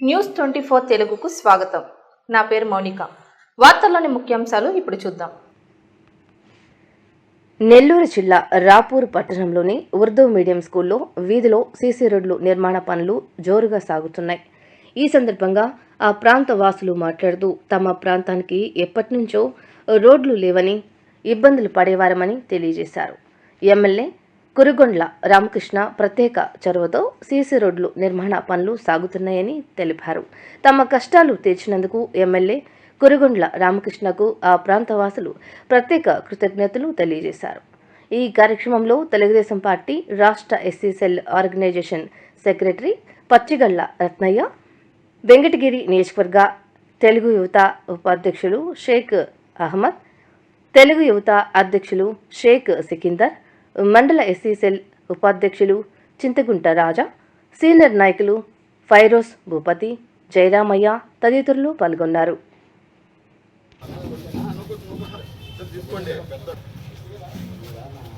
News twenty four తెలుగుకు స్వాగతం. నా పేరు మౌనిక. వార్తల్లోని ముఖ్యాంశాలు ఇప్పుడు చూద్దాం. నెల్లూరు జిల్లా రాపూర్ పట్టణంలోని ఉర్దూ మీడియం స్కూల్లో వీధిలో సీసీ రోడ్లు నిర్మాణ పనులు జోరుగా సాగుతున్నాయి. ఈ సందర్భంగా ఆ ప్రాంత వాసులు మాట్లాడుతూ తమ ప్రాంతానికి ఎప్పటి నుంచో రోడ్లు లేవని ఇబ్బందులు పడేవారమని తెలియజేశారు. ఎమ్మెల్యే కురుగొండ్ల రామకృష్ణ ప్రత్యేక చొరవతో సీసీ రోడ్లు నిర్మాణ పనులు సాగుతున్నాయని తెలిపారు. తమ కష్టాలు తీర్చినందుకు ఎమ్మెల్యే కురుగొండ్ల రామకృష్ణకు ఆ ప్రాంతవాసులు ప్రత్యేక కృతజ్ఞతలు తెలియజేశారు. ఈ కార్యక్రమంలో తెలుగుదేశం పార్టీ రాష్ట్ర SC cell organisation secretary Pachigalla Ratnaiah Venkatagiri నియోజకవర్గ తెలుగు యువత ఉపాధ్యక్షులు షేక్ అహ్మద్ తెలుగు యువత అధ్యక్షులు షేక్ సికిందర్ మండల ఎస్సీ సెల్ ఉపాధ్యక్షులు చింతగుంట రాజా సీనియర్ నాయకులు ఫైరోజ్ భూపతి జయరామయ్య తదితరులు పాల్గొన్నారు.